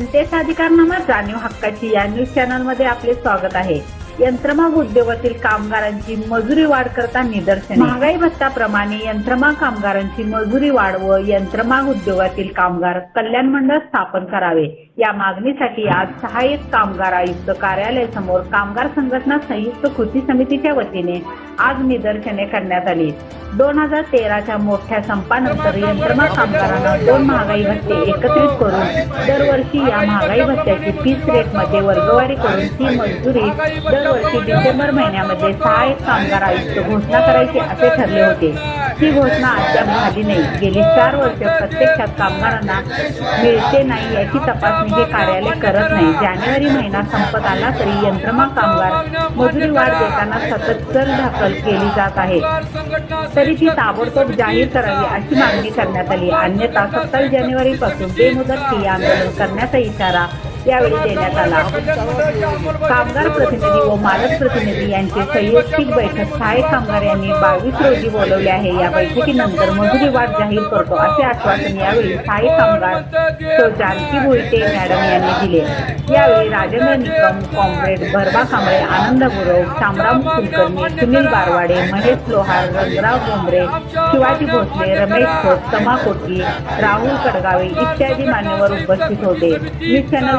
देश अधिकारनामा जाणीव हक्काची या न्यूज चॅनलमध्ये आपले स्वागत आहे. यंत्रमाग उद्योगातील कामगारांची मजुरी वाढ करता निदर्शन. महागाई भत्ताप्रमाणे यंत्रमाग कामगारांची मजुरी वाढ व यंत्रमाग उद्योगातील कामगार कल्याण मंडळ स्थापन करावे. या मागणीसाठी आज सहाय्यक कामगार आयुक्त कार्यालयासमोर कामगार संघटना संयुक्त कृती समितीच्या वतीने आज निदर्शने करण्यात आली. दोन हजार तेराच्या मोठ्या संपानंतर यंत्रणा कामगारांना दोन महागाई भत्ते एकत्रित करून दरवर्षी या महागाई भत्त्याची फीस रेटमध्ये वर्गवारी करून ती मजदुरी दरवर्षी डिसेंबर महिन्यामध्ये सहाय्यक कामगार आयुक्त घोषणा करायची असे ठरले होते. ही घोषणा अद्याप झाली नाही. गेली चार वर्ष प्रत्यक्षात कामगारांना मिळते नाही याची तपासणी हे म्हणजे कार्यालय करत नाही. जानेवारी महिना संपत आला तरी यंत्रमा कामगार मजुरी वाढ देताना सतत चल दाखल केली जात आहे. तरी ती ताबडतोब जाहीर करावी अशी मागणी करण्यात आली. अन्यथा सत्तावीस जानेवारी पासून बेमुदत ठिय्या आंदोलन करण्याचा इशारा यावेळी देण्यात आला. कामगार प्रतिनिधी व मालक प्रतिनिधी यांची संयुक्तिक बैठक. सहाय्यक कामगार यांनी बावीस रोजी बोलवले आहे. या बैठकीनंतर मजुरी वाढ जाहीर करतो असे आश्वासन यावेळी सहाय्यक कामगार जानकी भुईटे मॅडम यांनी दिले. यावेळी राजेंद्र निकम कॉम्रेड भरबा कांबळे आनंद गुरव शामराम कुलकर्णी सुनील बारवाडे महेश लोहार रंगराव बोंबरे शिवाजी भोसले रमेश खोत समा कोटली राहुल कडगावे इत्यादी मान्यवर उपस्थित होते. News channel